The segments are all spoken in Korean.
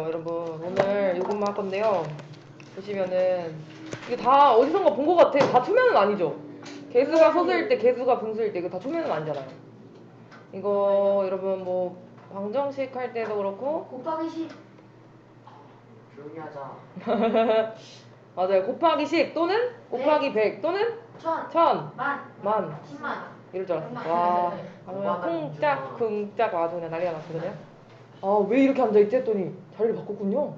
여러분 오늘 요것만 할 건데요. 보시면은 이게 다 어디선가 본 것 같아. 다 초면은 아니죠. 개수가 소수일 때 개수가 분수일 때 이거 다 초면은 아니잖아요. 이거 여러분 뭐 방정식 할 때도 그렇고. 곱하기 10 조용히 하자. 맞아요. 곱하기 10 또는 곱하기 100 또는 천, 1000 만, 만. 십만. 이럴 줄 알았어. 와. 아주 그냥 쿵짝 쿵짝. 아주 그냥 난리가 났거든요. 아 왜 이렇게 앉아있지 했더니 자리를 바꿨군요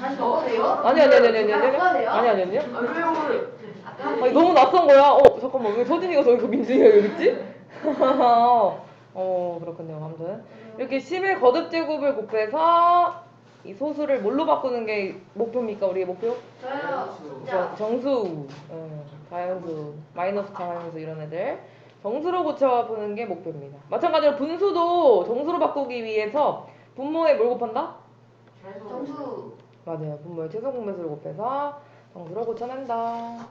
다시 바꿔도 돼요? 아니 아니 아니 아니 아니 아니 바꿔도 돼요? 아니 아니 아니요 아 왜요? 아까 아니 너무 낯선 거야. 어 잠깐만 왜 서진이가 저기 있고 민준이가 여기 있지? 어 그렇군요. 아무튼 이렇게 10의 거듭 제곱을 곱해서 이 소수를 뭘로 바꾸는 게 목표입니까? 우리의 목표? 저요 정, 진짜 정수, 어, 자연수, 마이너스 자연수 이런 애들 정수로 고쳐보는 게 목표입니다. 마찬가지로 분수도 정수로 바꾸기 위해서 분모에 뭘 곱한다? 정수 맞아요. 분모의 최소 공배수를 곱해서 정수로 고쳐낸다.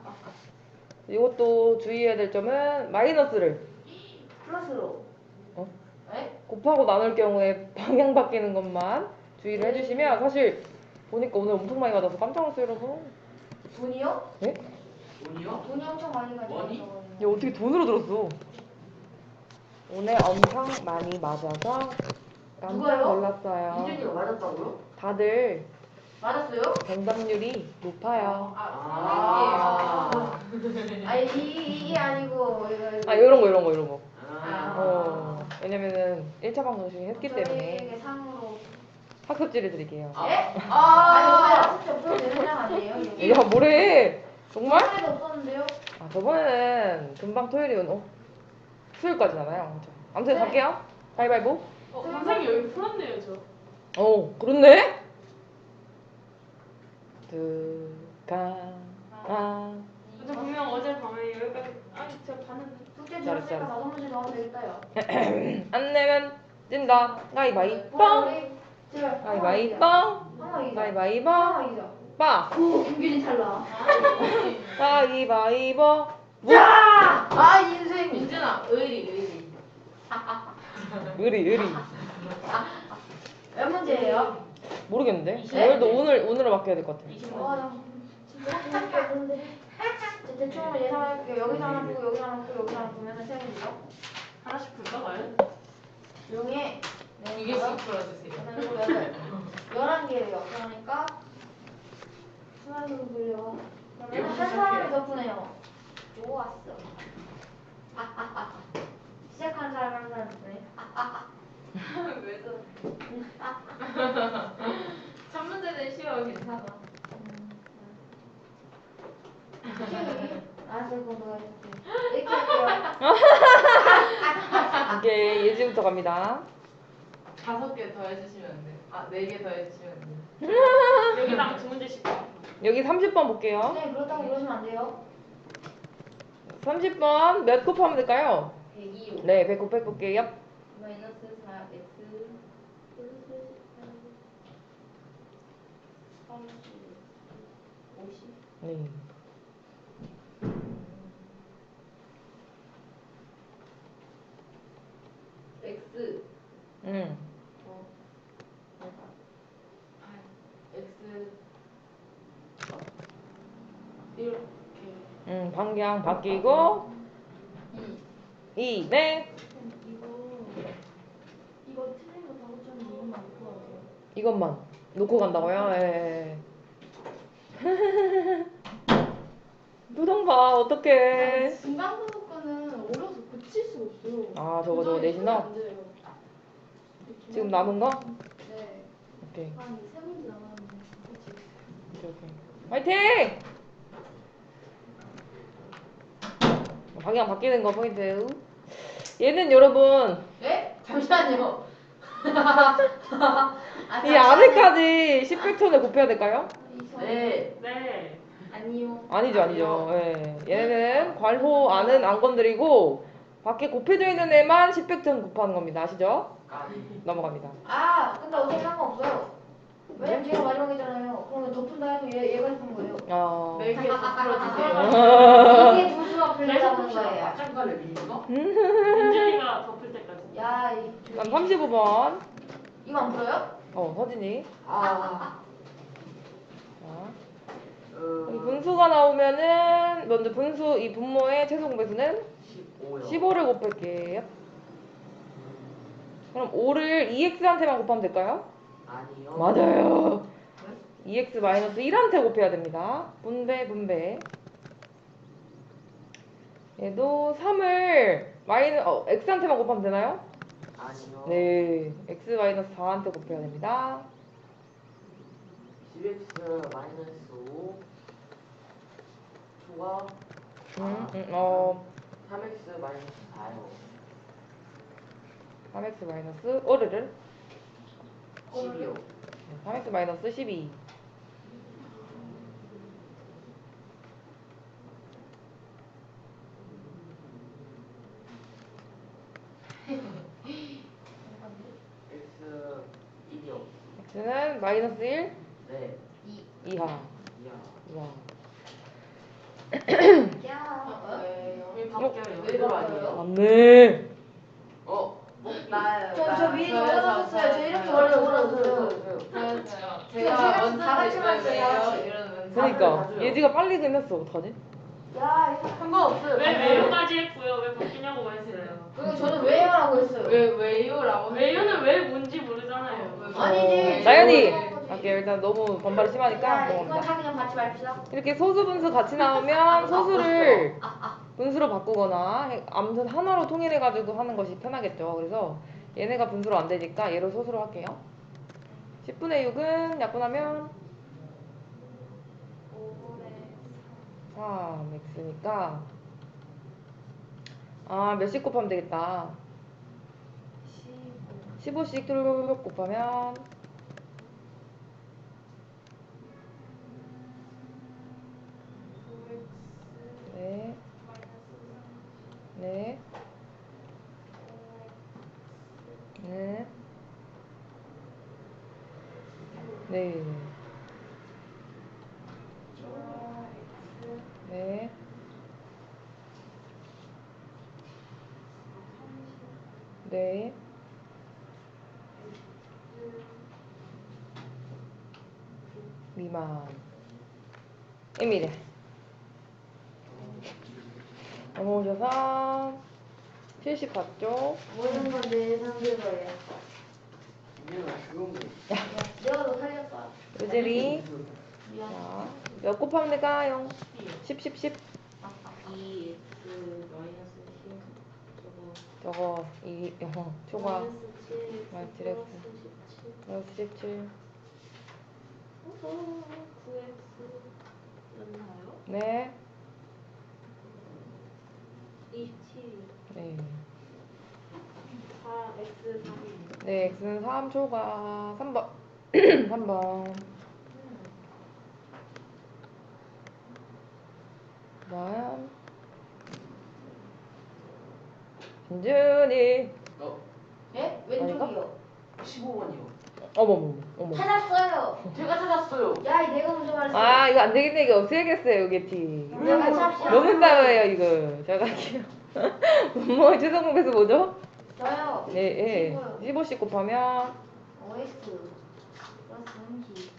이것도 주의해야 될 점은 마이너스를 플러스로 어? 네? 곱하고 나눌 경우에 방향 바뀌는 것만 주의를 해주시면 사실 보니까 오늘 엄청 많이 받아서 깜짝 놀랐어요 여러분. 돈이요? 네? 돈이요? 돈이 엄청 많이 가지고 머니? 야 어떻게 돈으로 들었어? 오늘 엄청 많이 맞아서 깜짝 누가요? 놀랐어요. 민준이가 맞았다고요? 다들 맞았어요? 정답률이 높아요. 아, 선생님. 아니 이, 이게 아니고 이거 아 이런 거 이런 거 이런 거. 아. 어 왜냐면은 1차 방송식 했기 때문에 저희에게 상으로 학습지를 드릴게요. 아. 예? 아. 아니 진짜 없어도 되는 장 아니에요? 야 뭐래? 정말? 없었는데요? 아 저번에는 금방 토요일이 어? 수요일까지잖아요. 아무튼 네. 갈게요. 가위바위보. 어, 선생님 여기 풀었네요, 저. 어 그렇네. 두가 아. 저 분명 어제 밤에 여기까지, 아니, 제가 봤는데. 숙제 잘했어, 들었으니까 잘했어. 다섯 문제 더 하면 되겠다 요 안 내면 찐다. 가위바위보. 가위바위보. 한번 이기자 가위바위보. 한번 이기자 빠. 오 김균이 탈락 가위바위보. 자! 아 인생 민준아, 의리, 의리. 의리 의리. 몇 문제예요? 모르겠는데. 네? 오늘도 오늘 오늘로 바뀌어야 될 것 같아. 20만 와나 진짜 재밌게 했는데 대충 예상할게요 여기서 하나 보고 여기서 하나 보고 여기서 하나 보면은 세 문제죠 하나씩 풀까, 과연? 조용히 해두 개씩 풀어주세요. 일곱, 여덟. 열한 개예요 그러니까 스물 개 돌려 그러면 한 사람이 더 푸네요 좋았어 시작하는 사람 한 사람 푸네 왜 저? 3문제는 쉬워, 괜찮아. 알았어 그럼 너가 해줄게 이렇게 할게요 이게 예지부터 갑니다. 다섯 개 더 해주시면 안 돼요? 아, 네 개 더 해주시면 안 돼요? 여기다가 두 문제씩 봐. 여기 30번 볼게요. 선생님 그렇다고 그러시면 안 돼요 30번 몇 곱하면 될까요? 102요 네, 100 곱해 볼게요. 마이너스 4x 플러스 30 50 네. X, 응. 어, X, 이렇게, 응, 방향 바뀌고 2, 네. 이거 이거 틀린 거 바로 좀 이것만 놓고 가세요 이것만 놓고 간다고요? 예. 예. 표정 봐, 어떡해. 중간 부분은 어려서 고칠 수가 없어요. 아, 저거 저거 돼요. 지금 남은 거? 네. 오케이. 한세 문제 남았는데 오케이, 오케이. 화이팅! 방향 바뀌는 거 포인트. 얘는 여러분, 네? 잠시만요 아, 이 아래까지 10팩턴을 곱해야 될까요? 네, 네. 아니요. 아니죠, 아니죠. 예. 얘네는 괄호 안은 안 건드리고 밖에 곱해져 있는 애만 10팩턴 곱하는 겁니다. 아시죠? 까비. 넘어갑니다. 아 근데 어차피 상관없어요 왜냐면 얘가 마지막이잖아요 그러면 더 푼다 해도 얘, 얘가 푼 거예요 어. 네개더 풀어주세요. 이게 두 수가 풀린다는 거예요 마찬가지 민주가? 민준이가 덮을 때까지. 야 이 그럼 35번. 이거 안 풀어요? 어, 서진이. 아. 자, 어. 여기 분수가 나오면은 먼저 분수 이 분모의 최소 공배수는 15요. 15를 곱할게요. 그럼 5를 2x한테만 곱하면 될까요? 아니요. 맞아요. 2x 마이너스 1한테 곱해야 됩니다. 분배 분배. 얘도 3을 마이너 어, x한테만 곱하면 되나요? 아니요. 네, x 마이너스 4한테 곱해야 됩니다. 10x 마이너스 5 초과 음, 음, 어, 3x 마이너스 4요. 3x 마이너스 어르를 10이요. 네, 3x 마이너스 12. x 1이요. X는 마이너스 1 네. 이하. 이야. 이하. 야. 왜 어? 바뀌어요? 왜 바뀌어요? 맞네. 어. 나요. 저- 나. 저 저요, 적어놨었어요. 저- 저 이렇게 저- 원래 저요. 제가 제가 다 먼저 같이 왜요? 다 같이. 이러는 그러니까. 예지가 빨리 끝냈어. 어떡하지? 야, 이거 상관없어요. 왜 왜요까지 했고요. 왜 바뀌냐고 말했어요. 그리고 저는 왜요라고 했어요. 왜 왜요라고? 왜요는 왜 뭔지 나연이. 갈게요. 일단 너무 반발이 심하니까 야, 이거 넘어갑니다. 다 그냥 받지 맙시다. 이렇게 소수 분수 같이 나오면 소수를 분수로 바꾸거나 해- 아무튼 하나로 통일해 가지고 하는 것이 편하겠죠. 그래서 얘네가 분수로 안 되니까 얘를 소수로 할게요. 10분의 6은 약분하면 3x니까 아 몇씩 곱하면 되겠다. 15씩 뚜루룩 곱하면 네. 네. 네. 네. 네. 네. 미만. 입니다. 넘어오셔서 74쪽. 모든 건 내 상대로예요. 이제는 조용히. 내가 너 살렸어. 미안. 자, 몇 곱하면 될까요? 10, 10, 10. 2 x 마이너스 10 저거 이, 어, 초과. 마이너스 7x. 플러스 17. 9x였나요? 네. 27. 네. 4x 3. 네, x는 3 초과. 3번. 3번. 다음. 진준이. 어. 예? 왼쪽이요. 15번이요. 어머머, 어머. 찾았어요. 제가 찾았어요. 야, 이 내가 먼저 말했어. 아, 이거 안 되겠네. 이거 없애야겠어요, 여기 티. 우리 같이 합시다. 너무 싸워요, 이거. 자, 갈게요. 뭐, 최종 공배수 뭐죠? 저요. 네, 예. 친구요. 15씩 곱하면 5x 플러스 3g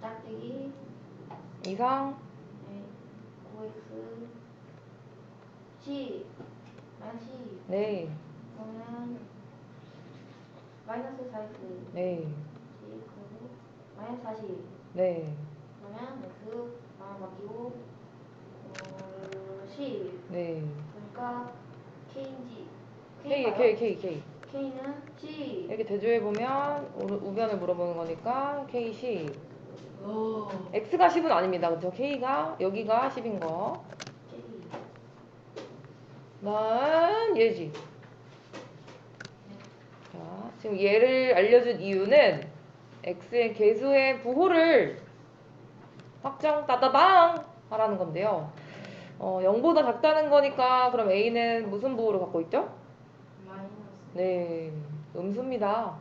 짝대기 이상. 네. 5x 10 마이너스 10 네, 그러면 마이너스 4x 네, 10 그리고 마이너스 40 네, 그러면 x 만 바뀌고 어, 10 네. 그러니까 k인지 K, K, K, K. k는 10 이렇게 대조해 보면 우- 우변을 물어보는 거니까 K10. 오. X가 10은 아닙니다. 그쵸? K가, 여기가 10인 거. K 난 얘지. 자, 지금 얘를 알려준 이유는 x의 개수의 부호를 확정 따다당 하라는 건데요. 어, 0보다 작다는 거니까 그럼 a는 무슨 부호를 갖고 있죠? 네, 음수입니다.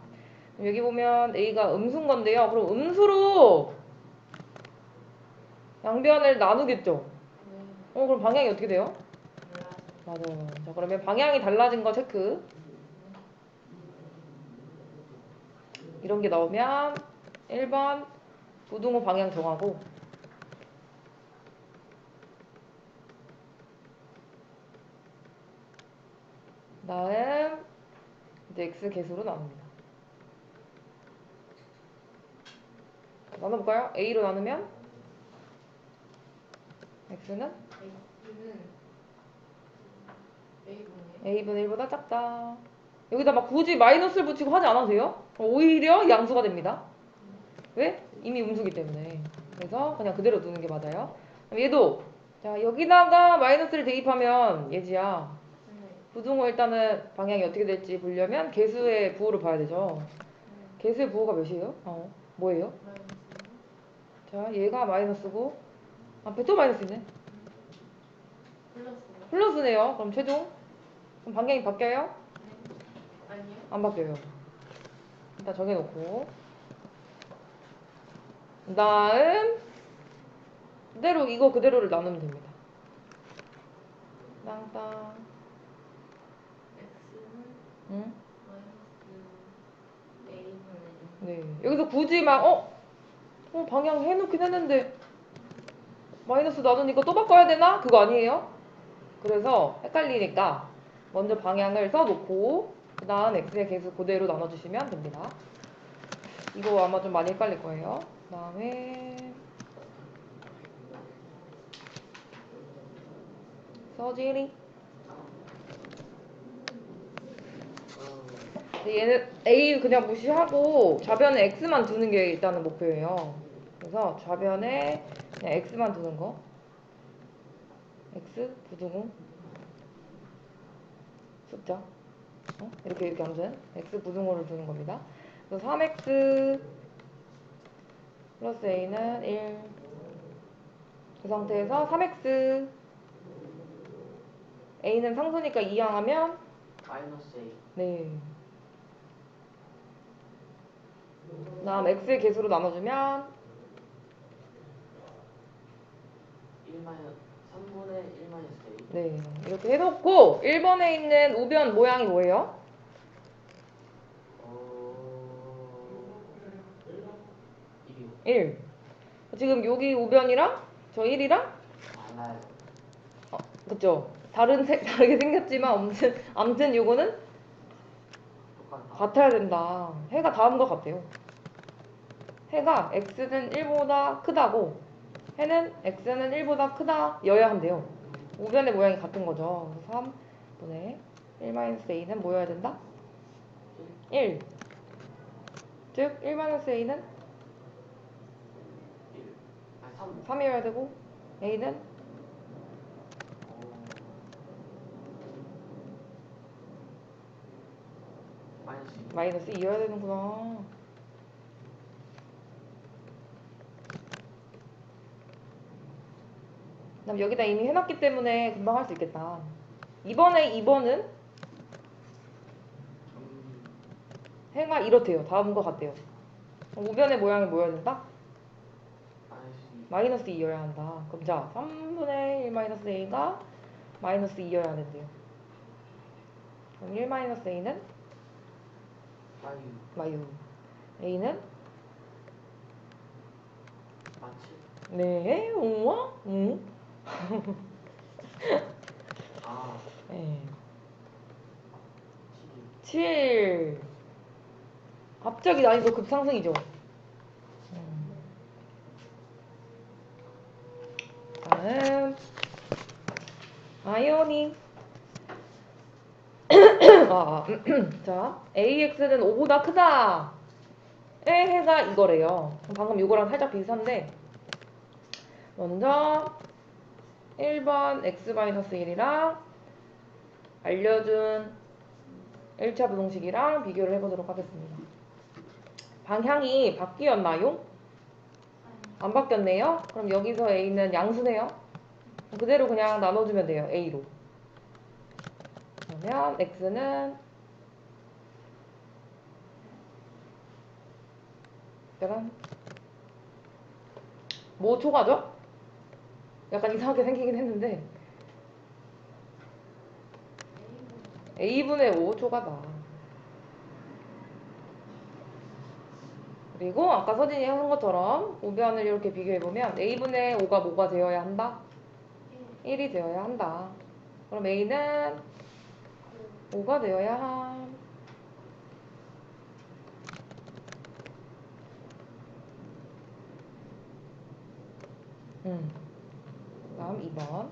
여기 보면 a가 음수인 건데요. 그럼 음수로 양변을 나누겠죠? 어, 그럼 방향이 어떻게 돼요? 맞아요. 자, 그러면 방향이 달라진 거 체크. 이런 게 나오면 1번 부등호 방향 정하고 다음 이제 x 개수로 나눕니다. 나눠볼까요? a로 나누면 x는 a분의 1보다 작다. 여기다 막 굳이 마이너스를 붙이고 하지 않아도 돼요. 오히려 양수가 됩니다. 왜? 이미 음수기 때문에. 그래서 그냥 그대로 두는 게 맞아요. 얘도 자 여기다가 마이너스를 대입하면 예지야. 네. 부등호 일단은 방향이 어떻게 될지 보려면 개수의 부호를 봐야 되죠. 개수의 부호가 몇이에요? 어, 뭐예요? 마이너스 자, 얘가 마이너스고 앞에 또 마이너스네. 플러스 플러스네요. 그럼 최종 그럼 방향이 바뀌어요? 안 바뀌어요. 일단 정해놓고 다음 그대로 이거 그대로를 나누면 됩니다. 땅땅 X는 응? 네. 여기서 굳이 막 어? 어 방향 해놓긴 했는데 마이너스 나누니까 또 바꿔야 되나? 그거 아니에요? 그래서 헷갈리니까 먼저 방향을 써놓고 그 다음 x의 개수 그대로 나눠주시면 됩니다. 이거 아마 좀 많이 헷갈릴 거예요. 그 다음에 서지리 얘는 A 그냥 무시하고 좌변에 X만 두는 게 일단은 목표예요. 그래서 좌변에 그냥 X만 두는 거. X 부등호 숫자. 어? 이렇게 이렇게 아무튼 X 부등호를 두는 겁니다. 그래서 3X 플러스 A는 1. 그 상태에서 3X A는 상수니까 이항하면 마이너스 A. 네. 다음 x의 개수로 나눠주면 1 마이너스 3분의 1 마이너스 A. 네 이렇게 해놓고 1번에 있는 우변 모양이 뭐예요? 어... 1이요. 1 지금 여기 우변이랑 저 1이랑 달라요. 그쵸 다른 색 다르게 생겼지만 아무튼 아무튼 요거는. 같아야 된다 해가 다음과 같아요 해가 x는 1보다 크다고 해는 x는 1보다 크다 여야 한대요 우변의 모양이 같은 거죠 그래서 3분의 1-a는 뭐여야 된다? 1 즉 1-a는 1. 아니 3. 3이어야 되고 a는 어... 마이너스 2. 마이너스 2여야 되는구나 그럼 여기다 이미 해놨기 때문에 금방 할 수 있겠다 이번에 2번은 음... 해가 이렇대요. 다음과 같대요. 우변의 모양이 뭐여야 된다? 마이너스 2. 마이너스 2여야 한다. 그럼 자, 3분의 1 마이너스 a가 마이너스 2여야 된대요. 그럼 1 마이너스 a는 마유. 마유. a는 마치. 네, 우와, 응, 아. 네. 7. 7. 갑자기 난이도 급상승이죠. 음. 다음 아이오닉 아, 아, 자 AX는 5보다 크다 의 해가 이거래요 방금 이거랑 살짝 비슷한데 먼저 1번 X-1이랑 알려준 1차 부동식이랑 비교를 해보도록 하겠습니다 방향이 바뀌었나요? 안 바뀌었네요. 그럼 여기서 A는 양수네요. 그대로 그냥 나눠주면 돼요. A로. 그러면 X는 약간 뭐 초과죠? 약간 이상하게 생기긴 했는데 A분의 5 초과다. 그리고 아까 서진이 한 것처럼 우변을 이렇게 비교해보면 a분의 5가 뭐가 되어야 한다? 1이 되어야 한다. 그럼 a는 5가 되어야 함. 음. 다음 2번.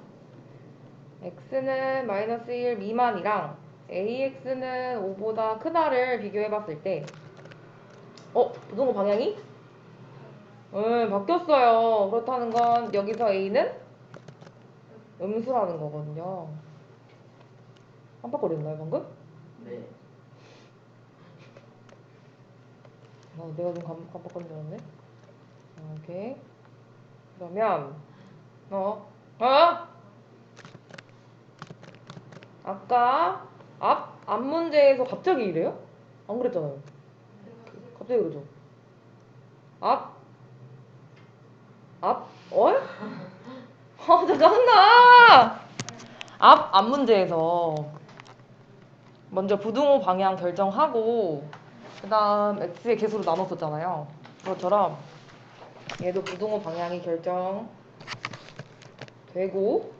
x는 마이너스 1 미만이랑 ax는 5보다 크다를 비교해봤을 때 어? 부동호 방향이? 응, 바뀌었어요. 그렇다는 건 여기서 a는 음수라는 거거든요. 깜빡거렸나요, 방금? 네. 어, 내가 좀 깜- 깜빡거린 줄 알았네. 아, 오케이. 그러면, 어, 어? 아까 앞, 앞 문제에서 갑자기 이래요? 안 그랬잖아요. 갑자기 그러죠? 앞, 앞, 어? 아, 진짜 짜증나! 앞, 앞 문제에서 먼저 부등호 방향 결정하고 그 다음 x의 개수로 나눴었잖아요. 그것처럼 얘도 부등호 방향이 결정 되고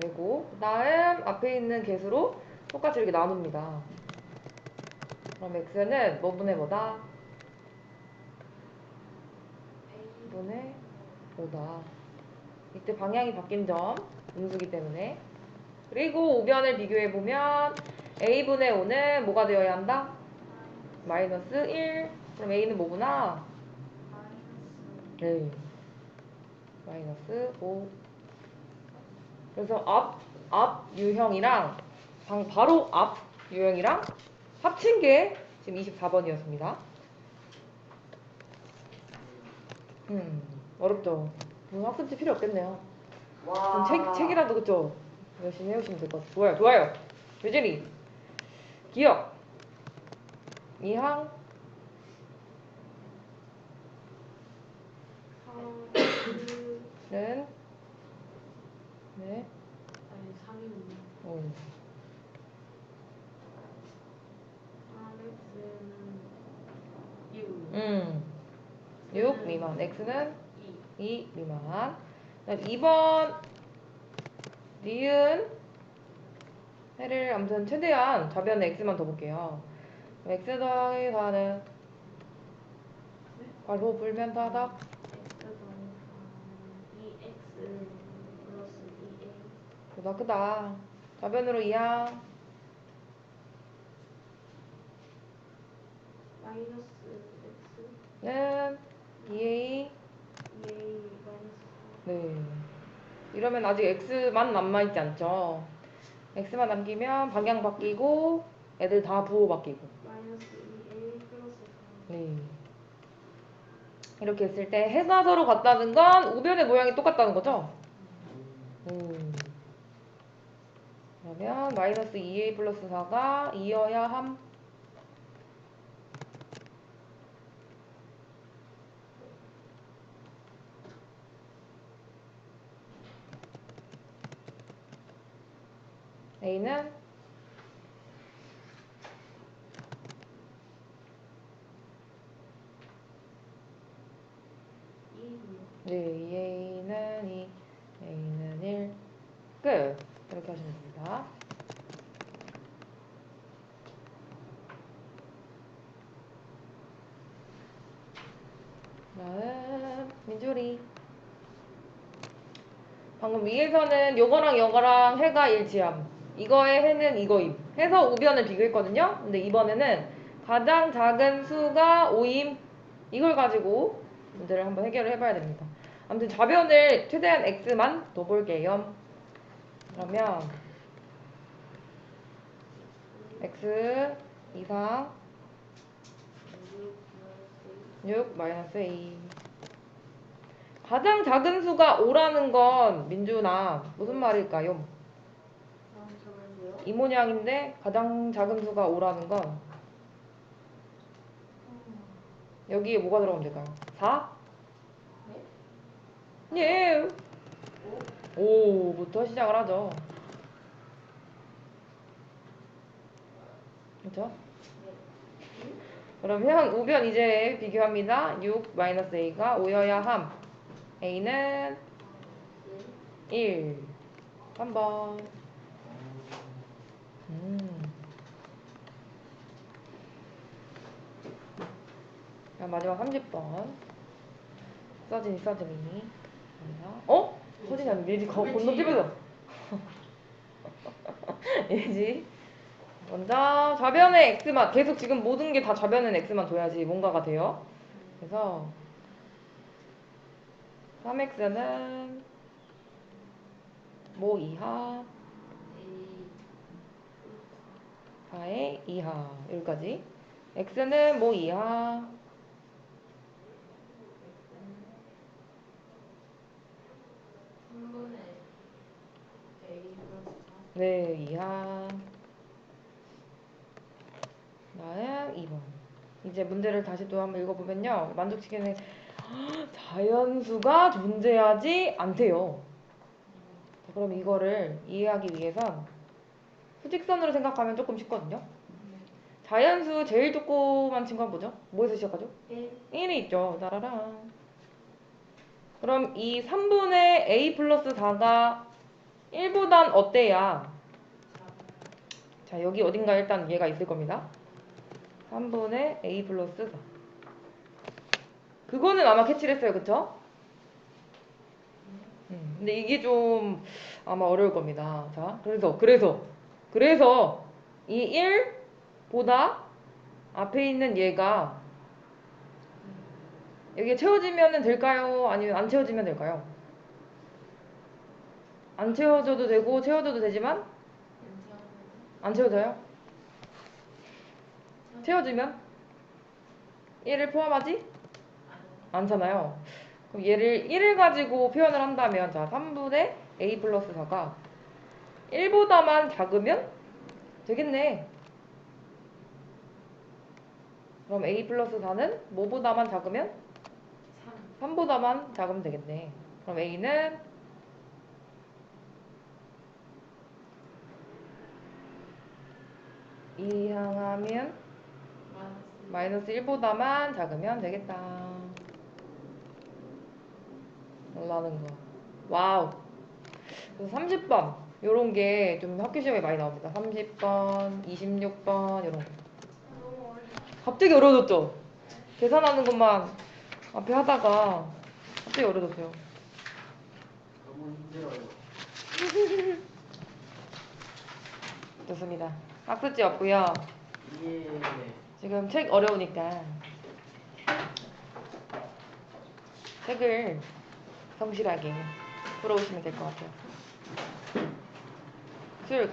되고 그 다음 앞에 있는 개수로 똑같이 이렇게 나눕니다. 그럼 x는 뭐분의 뭐다? 분의 5다. 이때 방향이 바뀐 점 음수기 때문에 그리고 우변을 비교해 보면 a분의 5는 뭐가 되어야 한다? 마이너스 1 그럼 a는 뭐구나? 네 마이너스 5 그래서 앞, 앞 유형이랑 방, 바로 앞 유형이랑 합친 게 지금 24번이었습니다 음 어렵죠? 뭐 학습지 필요 없겠네요 와. 그럼 책, 책이라도 그쵸? 열심히 해오시면 될 것 같아요. 좋아요, 좋아요. 유진이. 기억. 이항. 는. 네. 아니 상위는 오. RX는 6 음. 6 미만. X는 2 2 미만. 그다음 2번. 니은. 해를 아무튼 최대한 좌변에 X만 더 볼게요. X 더하기 4는 바로 불면 타닥. X 더하기 2X 플러스 2A 크다 크다 좌변으로 이항 마이너스 X 는 2a 2A 마이너스 네. 이러면 아직 x만 남아있지 않죠? X만 남기면 방향 바뀌고 애들 다 부호 바뀌고. 4 마이너스 2A 플러스 4 네. 이렇게 했을 때 해가 서로 같다는 건 우변의 모양이 똑같다는 거죠? 음. 그러면 마이너스 2a 플러스 4가 2여야 함 a는 네, 2a는 2, a는 1. 끝. 이렇게 하시면 됩니다. 다음 민주리. 방금 위에서는 요거랑 요거랑 해가 일치함. 이거의 해는 이거임. 해서 우변을 비교했거든요. 근데 이번에는 가장 작은 수가 5임. 이걸 가지고 문제를 한번 해결을 해봐야 됩니다. 아무튼 좌변을 최대한 x만 더 볼게요. 그러면 x 이상 6 마이너스 2 가장 작은 수가 5라는 건 민준아 무슨 말일까요? 이 모양인데 가장 작은 수가 5라는 건 여기에 뭐가 들어가면 될까요? 4? 예. 5부터 시작을 하죠. 그렇죠? 그러면 우변 이제 비교합니다. 6 마이너스 a가 5여야 함. a는 1. 3번. 음. 자, 마지막 30번. 써진이 써진이. 어? 서진이 아니 예지 거 건너뛰면서. 예지. 먼저 좌변의 x만 계속 지금 모든 게 다 좌변은 x만 둬야지 뭔가가 돼요. 그래서 3x는 모 이하 A 4의 이하 여기까지. X는 모 이하? 3분의 A 플러스 4네 이하. 다음 2번. 이제 문제를 다시 또 한번 읽어보면요. 만족시키는 자연수가 존재하지 않대요. 자, 그럼 이거를 이해하기 위해선 수직선으로 생각하면 조금 쉽거든요 자연수 제일 조그만 친구 한번 보죠 뭐에서 시작하죠? 1 1이 있죠. 따라랑. 그럼 이 3분의 a 플러스 4가 1보단 어때야? 자, 여기 어딘가 일단 얘가 있을 겁니다. 3분의 a 플러스 4. 그거는 아마 캐치를 했어요. 그쵸? 음, 근데 이게 좀 아마 어려울 겁니다. 자, 그래서, 그래서, 그래서 이 1보다 앞에 있는 얘가 여기 채워지면 될까요? 아니면 안 채워지면 될까요? 안 채워져도 되고 채워져도 되지만 안 채워져요? 채워지면 1을 포함하지? 않잖아요. 그럼 얘를 1을 가지고 표현을 한다면 자 3분의 a 플러스 4가 1보다만 작으면 되겠네. 그럼 a 플러스 4는 뭐보다만 작으면 3 보다만 작으면 되겠네. 그럼 a는 이 향하면 마이너스 1보다만 작으면 되겠다. 라는 거. 와우. 그래서 30번. 요런 게 좀 학교 시험에 많이 나옵니다. 30번, 26번, 요런 거. 갑자기 어려워졌죠? 계산하는 것만 앞에 하다가 갑자기 어려워졌어요. 너무 힘들어요. 좋습니다. 학습지 없고요. 예. 지금 책 어려우니까 책을 성실하게 풀어오시면 될 것 같아요. 수요일